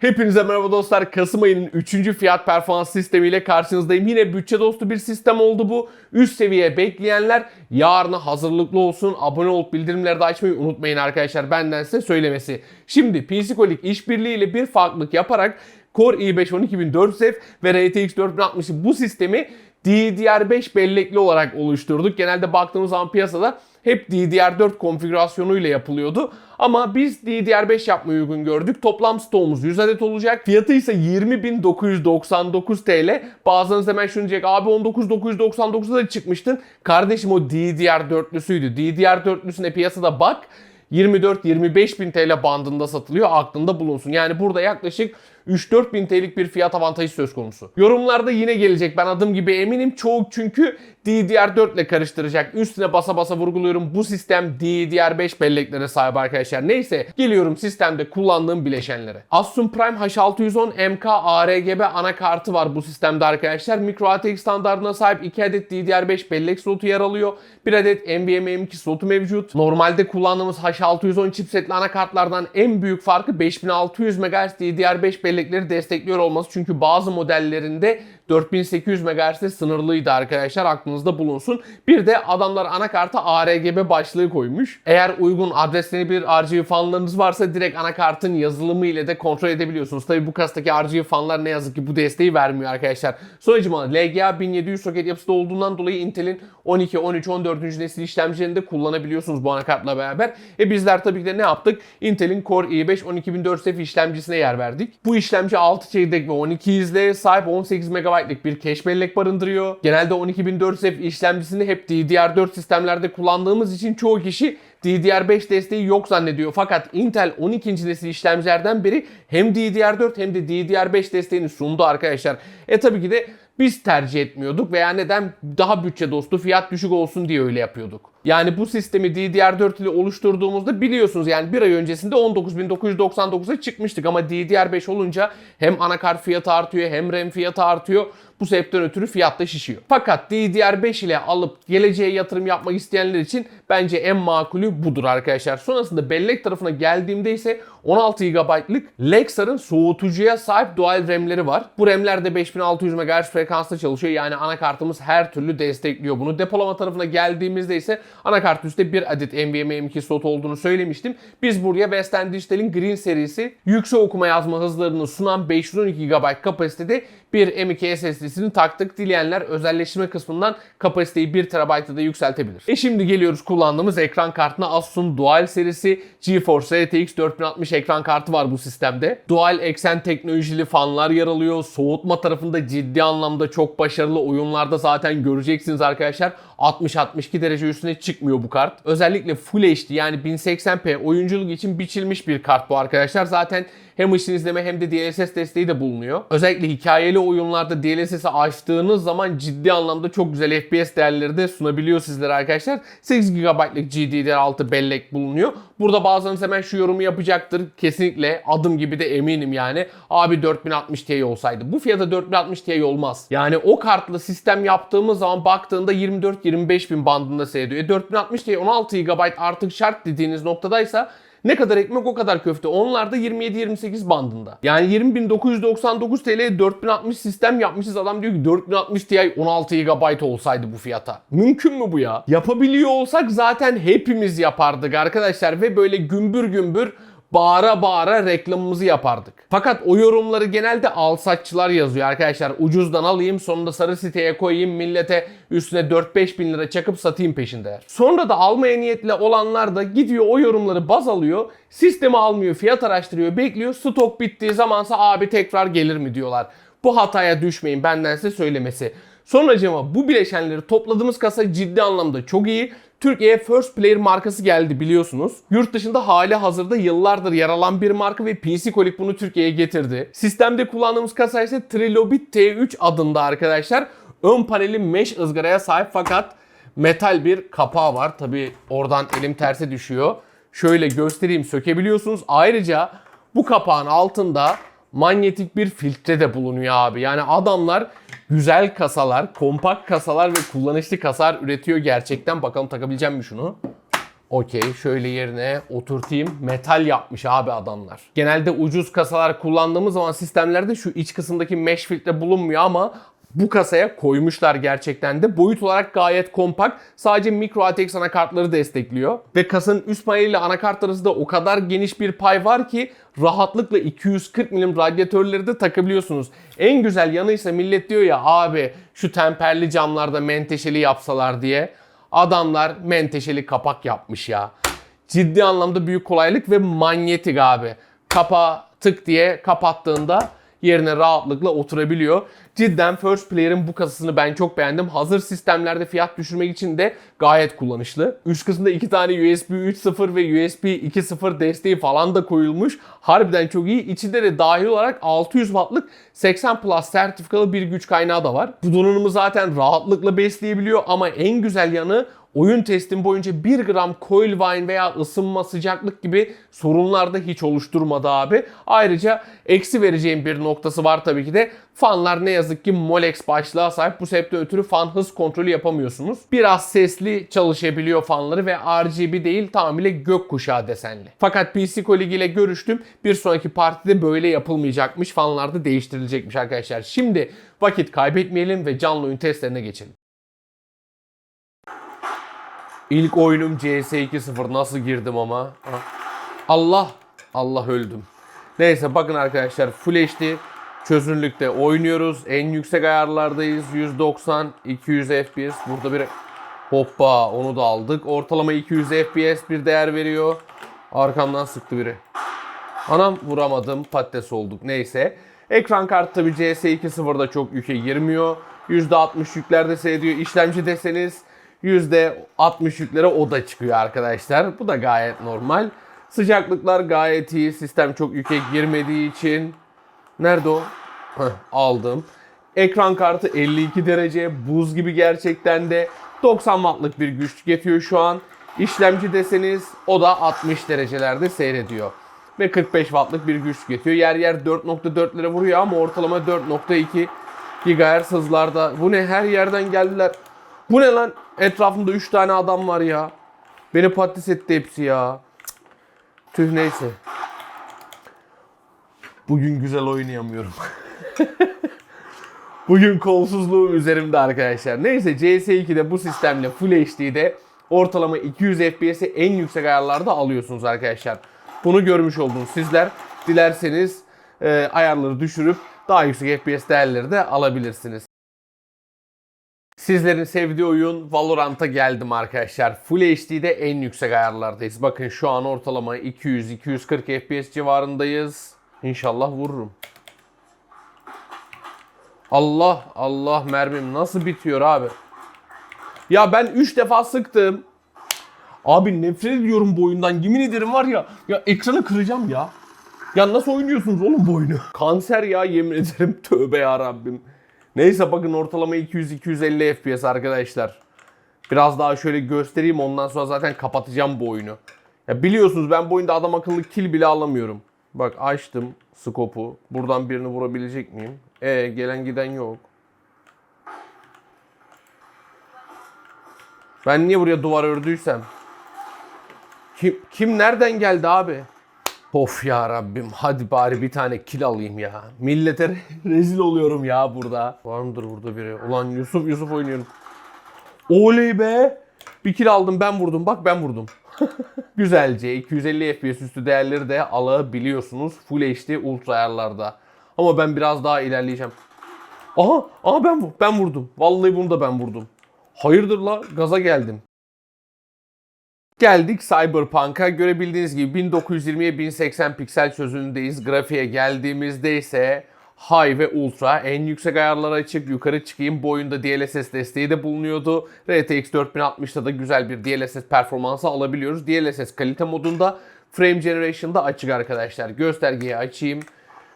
Hepinize merhaba dostlar. Kasım ayının 3. fiyat performans sistemiyle karşınızdayım. Yine bütçe dostu bir sistem oldu bu. Üst seviye bekleyenler yarına hazırlıklı olsun. Abone olup bildirimleri de açmayı unutmayın arkadaşlar. Benden size söylemesi. Şimdi Psikolik işbirliğiyle bir farklılık yaparak Core i5 12400F ve RTX 4060'ı bu sistemi DDR5 bellekli olarak oluşturduk. Genelde baktığımız zaman piyasada hep DDR4 konfigürasyonuyla yapılıyordu. Ama biz DDR5 yapmayı uygun gördük. Toplam stoğumuz 100 adet olacak. Fiyatı ise 20.999 TL. Bazılarınız hemen şunu diyecek abi 19.999'da da çıkmıştın. Kardeşim o DDR4'lüsüydü. DDR4'lüsüne piyasada bak. 24-25 bin TL bandında satılıyor aklında bulunsun. Yani burada yaklaşık 3-4 bin TL'lik bir fiyat avantajı söz konusu. Yorumlarda yine gelecek ben adım gibi eminim. Çoğu çünkü DDR4 ile karıştıracak. Üstüne basa basa vurguluyorum. Bu sistem DDR5 belleklere sahip arkadaşlar. Neyse geliyorum sistemde kullandığım bileşenlere. Asus Prime H610 MK ARGB anakartı var bu sistemde arkadaşlar. Micro ATX standartına sahip 2 adet DDR5 bellek slotu yer alıyor. 1 adet NVMe M2 slotu mevcut. Normalde kullandığımız H610 chipsetli anakartlardan en büyük farkı 5600 MHz DDR5 bellekleri destekliyor olması. Çünkü bazı modellerinde 4800 MHz'de sınırlıydı arkadaşlar aklınızda bulunsun. Bir de adamlar anakarta ARGB başlığı koymuş. Eğer uygun adresleri bir RGB fanlarınız varsa direkt anakartın yazılımı ile de kontrol edebiliyorsunuz. Tabi bu kastaki RGB fanlar ne yazık ki bu desteği vermiyor arkadaşlar. Sonucuma LGA 1700 soket yapısı olduğundan dolayı Intel'in 12, 13, 14. nesil işlemcilerini de kullanabiliyorsunuz bu anakartla beraber. E bizler tabii ki de ne yaptık? Intel'in Core i5 12400F işlemcisine yer verdik. Bu işlemci 6 çekirdek ve 12 izle sahip 18 MB'lık bir cache bellek barındırıyor. Genelde 12400F işlemcisini hep DDR4 sistemlerde kullandığımız için çoğu kişi DDR5 desteği yok zannediyor. Fakat Intel 12. nesil işlemcilerden beri hem DDR4 hem de DDR5 desteğini sundu arkadaşlar. E tabii ki de biz tercih etmiyorduk veya neden daha bütçe dostu fiyat düşük olsun diye öyle yapıyorduk. Yani bu sistemi DDR4 ile oluşturduğumuzda biliyorsunuz yani bir ay öncesinde 19.999'a çıkmıştık ama DDR5 olunca hem anakart fiyatı artıyor hem RAM fiyatı artıyor. Bu sebepten ötürü fiyat da şişiyor. Fakat DDR5 ile alıp geleceğe yatırım yapmak isteyenler için bence en makulü budur arkadaşlar. Sonrasında bellek tarafına geldiğimde ise 16 GB'lık Lexar'ın soğutucuya sahip dual RAM'leri var. Bu RAM'ler de 5600 MHz frekansta çalışıyor. Yani anakartımız her türlü destekliyor bunu. Depolama tarafına geldiğimizde ise anakart üstte bir adet NVMe M2 slot olduğunu söylemiştim. Biz buraya Western Digital'in Green serisi yüksek okuma yazma hızlarını sunan 512 GB kapasitede bir M2 SSD'sini taktık. Dileyenler özelleştirme kısmından kapasiteyi 1 TB'a da yükseltebilir. E şimdi geliyoruz kullandığımız ekran kartına Asus'un Dual serisi GeForce RTX 4060 ekran kartı var bu sistemde. Dual eksen teknolojili fanlar yer alıyor. Soğutma tarafında ciddi anlamda çok başarılı oyunlarda zaten göreceksiniz arkadaşlar. 60-62 derece üstüne çıkmıyor bu kart. Özellikle Full HD yani 1080p oyunculuk için biçilmiş bir kart bu arkadaşlar. Zaten hem ışın izleme hem de DLSS desteği de bulunuyor. Özellikle hikayeli oyunlarda DLSS'i açtığınız zaman ciddi anlamda çok güzel FPS değerleri de sunabiliyor sizlere arkadaşlar. 8 GB'lık GDDR6 bellek bulunuyor. Burada bazılarınız hemen şu yorumu yapacaktır. Kesinlikle adım gibi de eminim yani. Abi 4060 Ti olsaydı. Bu fiyata 4060 Ti olmaz. Yani o kartla sistem yaptığımız zaman baktığında 24-25 bin bandında seyrediyor. E 4060 Ti 16 GB artık şart dediğiniz noktadaysa ne kadar ekmek o kadar köfte. Onlar da 27-28 bandında. Yani 20.999 TL 4060 sistem yapmışız. Adam diyor ki 4060 Ti 16 GB olsaydı bu fiyata. Mümkün mü bu ya? Yapabiliyor olsak zaten hepimiz yapardık arkadaşlar. Ve böyle gümbür gümbür bağıra bağıra reklamımızı yapardık. Fakat o yorumları genelde alsatçılar yazıyor arkadaşlar. Ucuzdan alayım sonunda sarı siteye koyayım millete üstüne 4-5 bin lira çakıp satayım peşinde. Sonra da almaya niyetli olanlar da gidiyor o yorumları baz alıyor. Sistemi almıyor, fiyat araştırıyor, bekliyor. Stok bittiği zamansa abi tekrar gelir mi diyorlar. Bu hataya düşmeyin benden size söylemesi. Sonracıma bu bileşenleri topladığımız kasa ciddi anlamda çok iyi. Türkiye'ye First Player markası geldi biliyorsunuz. Yurt dışında hali hazırda yıllardır yer alan bir marka ve PC Kolik bunu Türkiye'ye getirdi. Sistemde kullandığımız kasa ise Trilobit T3 adında arkadaşlar. Ön paneli mesh ızgaraya sahip fakat metal bir kapağı var. Tabi oradan elim terse düşüyor. Şöyle göstereyim sökebiliyorsunuz. Ayrıca bu kapağın altında manyetik bir filtre de bulunuyor abi. Yani adamlar güzel kasalar, kompakt kasalar ve kullanışlı kasalar üretiyor gerçekten. Bakalım takabileceğim mi şunu? Okey şöyle yerine oturtayım. Metal yapmış abi adamlar. Genelde ucuz kasalar kullandığımız zaman sistemlerde şu iç kısımdaki mesh filtre bulunmuyor ama bu kasaya koymuşlar gerçekten de. Boyut olarak gayet kompakt. Sadece micro ATX anakartları destekliyor. Ve kasanın üst paneliyle anakart arasında o kadar geniş bir pay var ki rahatlıkla 240 milim radyatörleri de takabiliyorsunuz. En güzel yanı ise millet diyor ya abi şu temperli camlarda menteşeli yapsalar diye. Adamlar menteşeli kapak yapmış ya. Ciddi anlamda büyük kolaylık ve manyetik abi. Kapağı tık diye kapattığında yerine rahatlıkla oturabiliyor. Cidden First Player'ın bu kasasını ben çok beğendim. Hazır sistemlerde fiyat düşürmek için de gayet kullanışlı. Üst kısmında iki tane USB 3.0 ve USB 2.0 desteği falan da koyulmuş. Harbiden çok iyi. İçinde de dahil olarak 600 wattlık 80 Plus sertifikalı bir güç kaynağı da var. Bu donanımı zaten rahatlıkla besleyebiliyor ama en güzel yanı oyun testim boyunca 1 gram coil wine veya ısınma sıcaklık gibi sorunlar da hiç oluşturmadı abi. Ayrıca eksi vereceğim bir noktası var tabii ki de fanlar ne yazık ki Molex başlığa sahip. Bu sebepten ötürü fan hız kontrolü yapamıyorsunuz. Biraz sesli çalışabiliyor fanları ve RGB değil tamamıyla gökkuşağı desenli. Fakat PC Colleague ile görüştüm. Bir sonraki partide böyle yapılmayacakmış. Fanlar da değiştirilecekmiş arkadaşlar. Şimdi vakit kaybetmeyelim ve canlı oyun testlerine geçelim. İlk oyunum CS 2.0 nasıl girdim ama. Allah Allah öldüm. Neyse bakın arkadaşlar Full HD çözünürlükte oynuyoruz. En yüksek ayarlardayız. 190 200 FPS. Burada bir hoppa onu da aldık. Ortalama 200 FPS bir değer veriyor. Arkamdan sıktı biri. Anam vuramadım. Patates olduk. Neyse. Ekran kartı tabi CS 2.0'da çok yüke girmiyor. %60 yüklerde seyrediyor. İşlemci deseniz %60 yüklere o da çıkıyor arkadaşlar. Bu da gayet normal. Sıcaklıklar gayet iyi. Sistem çok yüke girmediği için. Nerede o? Heh, aldım. Ekran kartı 52 derece. Buz gibi gerçekten de. 90 wattlık bir güç tüketiyor şu an. İşlemci deseniz o da 60 derecelerde seyrediyor. Ve 45 wattlık bir güç tüketiyor. Yer yer 4.4'lere vuruyor ama ortalama 4.2 GHz hızlarda. Bu ne her yerden geldiler. Bu ne lan? Etrafımda 3 tane adam var ya. Beni patates etti hepsi ya. Tüh neyse. Bugün güzel oynayamıyorum. Bugün kolsuzluğum üzerimde arkadaşlar. Neyse CS2'de bu sistemle Full HD'de ortalama 200 FPS'i en yüksek ayarlarda alıyorsunuz arkadaşlar. Bunu görmüş oldunuz sizler. Dilerseniz e, ayarları düşürüp daha yüksek FPS değerleri de alabilirsiniz. Sizlerin sevdiği oyun Valorant'a geldim arkadaşlar. Full HD'de en yüksek ayarlardayız. Bakın şu an ortalama 200-240 FPS civarındayız. İnşallah vururum. Allah Allah mermim nasıl bitiyor abi? Ya ben 3 defa sıktım. Abi nefret ediyorum bu oyundan. Yemin ederim var ya. Ya ekranı kıracağım ya. Ya nasıl oynuyorsunuz oğlum bu oyunu? Kanser ya yemin ederim. Tövbe ya Rabbim. Neyse bakın ortalama 200-250 FPS arkadaşlar. Biraz daha şöyle göstereyim ondan sonra zaten kapatacağım bu oyunu. Ya biliyorsunuz ben bu oyunda adam akıllı kill bile alamıyorum. Bak açtım skopu. Buradan birini vurabilecek miyim? E gelen giden yok. Ben niye buraya duvar ördüysem? Kim, kim nereden geldi abi? Of ya Rabbim hadi bari bir tane kill alayım ya. Millete re- rezil oluyorum ya burada. Var mıdır burada biri? Ulan Yusuf Yusuf oynuyorum. Oley be. Bir kill aldım ben vurdum bak ben vurdum. Güzelce 250 FPS üstü değerleri de alabiliyorsunuz Full HD ultra ayarlarda. Ama ben biraz daha ilerleyeceğim. Aha, aha ben ben vurdum. Vallahi bunu da ben vurdum. Hayırdır la gaza geldim. Geldik Cyberpunk'a. Görebildiğiniz gibi 1920'ye 1080 piksel çözünürlüğündeyiz. Grafiğe geldiğimizde ise High ve Ultra en yüksek ayarlara açık. Yukarı çıkayım. Bu oyunda DLSS desteği de bulunuyordu. RTX 4060'da da güzel bir DLSS performansı alabiliyoruz. DLSS kalite modunda Frame Generation'da açık arkadaşlar. Göstergeyi açayım.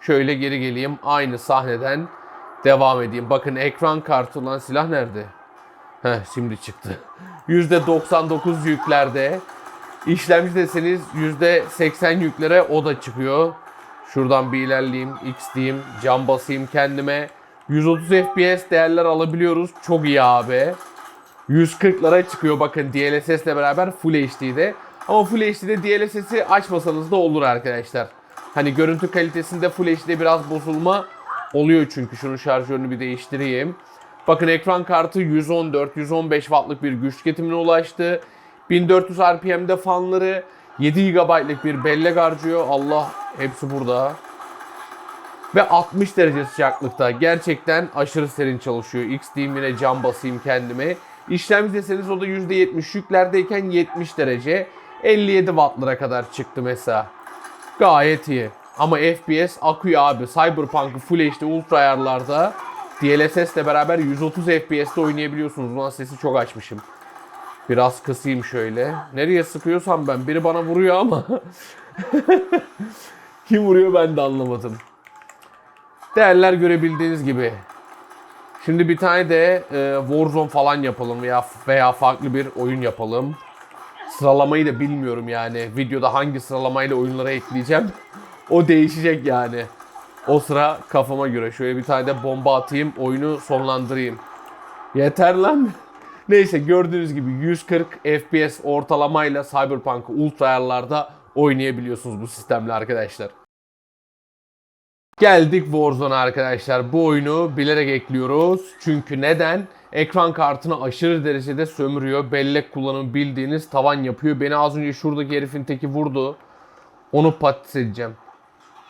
Şöyle geri geleyim. Aynı sahneden devam edeyim. Bakın ekran kartı lan silah nerede? Heh şimdi çıktı. %99 yüklerde. İşlemci deseniz %80 yüklere o da çıkıyor. Şuradan bir ilerleyeyim. X diyeyim. Cam basayım kendime. 130 FPS değerler alabiliyoruz. Çok iyi abi. 140'lara çıkıyor bakın DLSS ile beraber Full HD'de. Ama Full HD'de DLSS'i açmasanız da olur arkadaşlar. Hani görüntü kalitesinde Full HD'de biraz bozulma oluyor çünkü. Şunun şarjörünü bir değiştireyim. Bakın ekran kartı 114-115 wattlık bir güç tüketimine ulaştı. 1400 RPM'de fanları 7 GB'lık bir bellek harcıyor. Allah hepsi burada. Ve 60 derece sıcaklıkta. Gerçekten aşırı serin çalışıyor. X diyeyim yine cam basayım kendime. İşlemci deseniz o da %70 yüklerdeyken 70 derece. 57 wattlara kadar çıktı mesela. Gayet iyi. Ama FPS akıyor abi. Cyberpunk'ı Full HD Ultra ayarlarda DLSS ile beraber 130 FPS'te oynayabiliyorsunuz. Ulan sesi çok açmışım. Biraz kısayım şöyle. Nereye sıkıyorsam ben. Biri bana vuruyor ama. Kim vuruyor ben de anlamadım. Değerler görebildiğiniz gibi. Şimdi bir tane de e, Warzone falan yapalım veya veya farklı bir oyun yapalım. Sıralamayı da bilmiyorum yani. Videoda hangi sıralamayla oyunlara ekleyeceğim. O değişecek yani. O sıra kafama göre. Şöyle bir tane de bomba atayım, oyunu sonlandırayım. Yeter lan. Neyse gördüğünüz gibi 140 FPS ortalamayla Cyberpunk'ı ultra ayarlarda oynayabiliyorsunuz bu sistemle arkadaşlar. Geldik Warzone'a arkadaşlar. Bu oyunu bilerek ekliyoruz. Çünkü neden? Ekran kartını aşırı derecede sömürüyor. Bellek kullanımı bildiğiniz tavan yapıyor. Beni az önce şuradaki herifin teki vurdu. Onu patates edeceğim.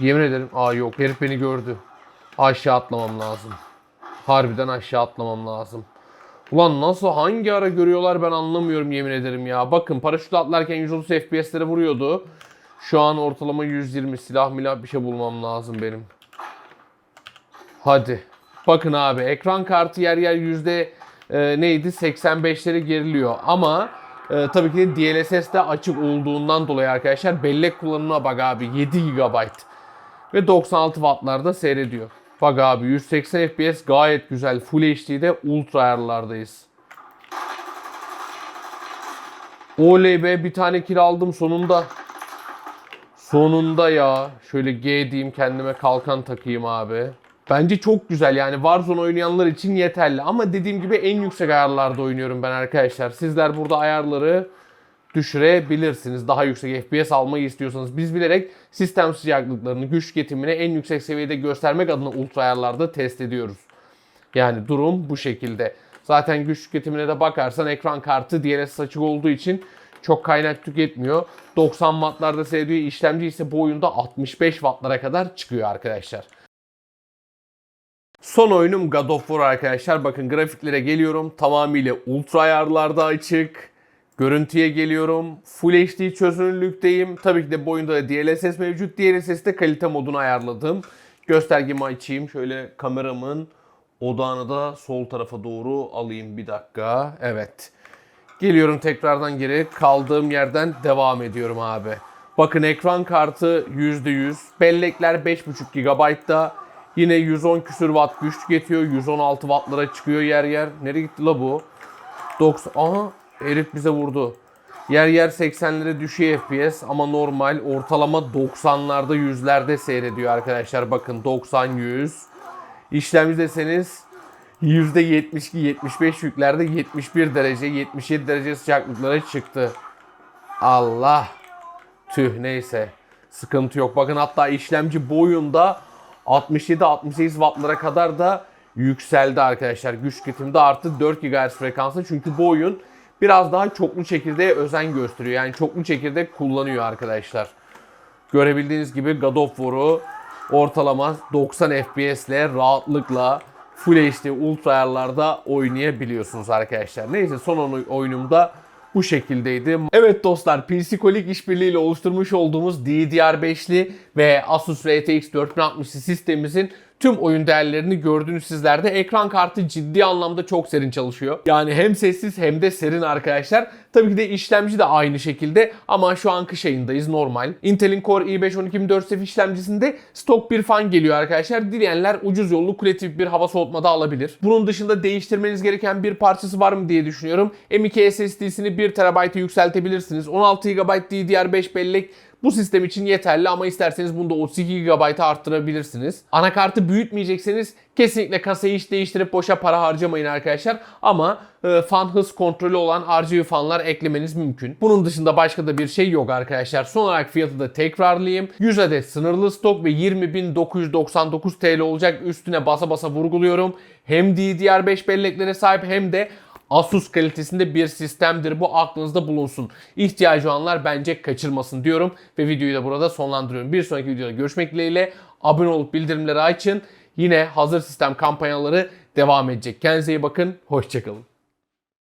Yemin ederim. Aa yok herif beni gördü. Aşağı atlamam lazım. Harbiden aşağı atlamam lazım. Ulan nasıl hangi ara görüyorlar ben anlamıyorum yemin ederim ya. Bakın paraşütle atlarken 130 FPS'lere vuruyordu. Şu an ortalama 120 silah milah bir şey bulmam lazım benim. Hadi. Bakın abi ekran kartı yer yer yüzde e, neydi 85'leri geriliyor ama e, tabii ki de DLSS de açık olduğundan dolayı arkadaşlar bellek kullanımına bak abi 7 GB ve 96 wattlarda seyrediyor. Bak abi 180 FPS gayet güzel Full HD'de ultra ayarlardayız. Oley be bir tane kill aldım sonunda. Sonunda ya. Şöyle G diyeyim kendime kalkan takayım abi. Bence çok güzel yani Warzone oynayanlar için yeterli. Ama dediğim gibi en yüksek ayarlarda oynuyorum ben arkadaşlar. Sizler burada ayarları düşürebilirsiniz. Daha yüksek FPS almayı istiyorsanız. Biz bilerek sistem sıcaklıklarını, güç getimini en yüksek seviyede göstermek adına ultra ayarlarda test ediyoruz. Yani durum bu şekilde. Zaten güç tüketimine de bakarsan ekran kartı DLSS açık olduğu için çok kaynak tüketmiyor. 90 wattlarda seyrediyor. İşlemci ise bu oyunda 65 wattlara kadar çıkıyor arkadaşlar. Son oyunum God of War arkadaşlar. Bakın grafiklere geliyorum. Tamamıyla ultra ayarlarda açık. Görüntüye geliyorum. Full HD çözünürlükteyim. Tabii ki de bu oyunda da DLSS mevcut. DLSS'te kalite modunu ayarladım. Göstergemi açayım. Şöyle kameramın odağını da sol tarafa doğru alayım bir dakika. Evet. Geliyorum tekrardan geri. Kaldığım yerden devam ediyorum abi. Bakın ekran kartı %100. Bellekler 5.5 GB'da. Yine 110 küsür watt güç tüketiyor. 116 wattlara çıkıyor yer yer. Nereye gitti la bu? 90. Aha herif bize vurdu. Yer yer 80'lere düşüyor FPS ama normal ortalama 90'larda yüzlerde seyrediyor arkadaşlar. Bakın 90 100. İşlemci deseniz %72-75 yüklerde 71 derece 77 derece sıcaklıklara çıktı. Allah. Tüh neyse. Sıkıntı yok. Bakın hatta işlemci boyunda 67-68 wattlara kadar da yükseldi arkadaşlar. Güç tüketimde arttı 4 GHz frekansı. Çünkü bu oyun biraz daha çoklu çekirdeğe özen gösteriyor. Yani çoklu çekirdek kullanıyor arkadaşlar. Görebildiğiniz gibi God of War'u ortalama 90 FPS ile rahatlıkla Full HD ultra ayarlarda oynayabiliyorsunuz arkadaşlar. Neyse son oyunumda bu şekildeydi. Evet dostlar PC Kolik işbirliğiyle oluşturmuş olduğumuz DDR5'li ve Asus RTX 4060 sistemimizin tüm oyun değerlerini gördünüz sizlerde. Ekran kartı ciddi anlamda çok serin çalışıyor. Yani hem sessiz hem de serin arkadaşlar. Tabii ki de işlemci de aynı şekilde ama şu an kış ayındayız normal. Intel'in Core i5-12400F işlemcisinde stok bir fan geliyor arkadaşlar. Dileyenler ucuz yollu kule bir hava soğutma da alabilir. Bunun dışında değiştirmeniz gereken bir parçası var mı diye düşünüyorum. M.2 SSD'sini 1 TB'e yükseltebilirsiniz. 16 GB DDR5 bellek bu sistem için yeterli ama isterseniz bunu da 32 GB'a arttırabilirsiniz. Anakartı büyütmeyecekseniz kesinlikle kasayı hiç değiştirip boşa para harcamayın arkadaşlar. Ama e, fan hız kontrolü olan RGB fanlar eklemeniz mümkün. Bunun dışında başka da bir şey yok arkadaşlar. Son olarak fiyatı da tekrarlayayım. 100 adet sınırlı stok ve 20.999 TL olacak. Üstüne basa basa vurguluyorum. Hem DDR5 belleklere sahip hem de Asus kalitesinde bir sistemdir. Bu aklınızda bulunsun. İhtiyacı olanlar bence kaçırmasın diyorum. Ve videoyu da burada sonlandırıyorum. Bir sonraki videoda görüşmek dileğiyle. Abone olup bildirimleri açın. Yine hazır sistem kampanyaları devam edecek. Kendinize iyi bakın. Hoşçakalın.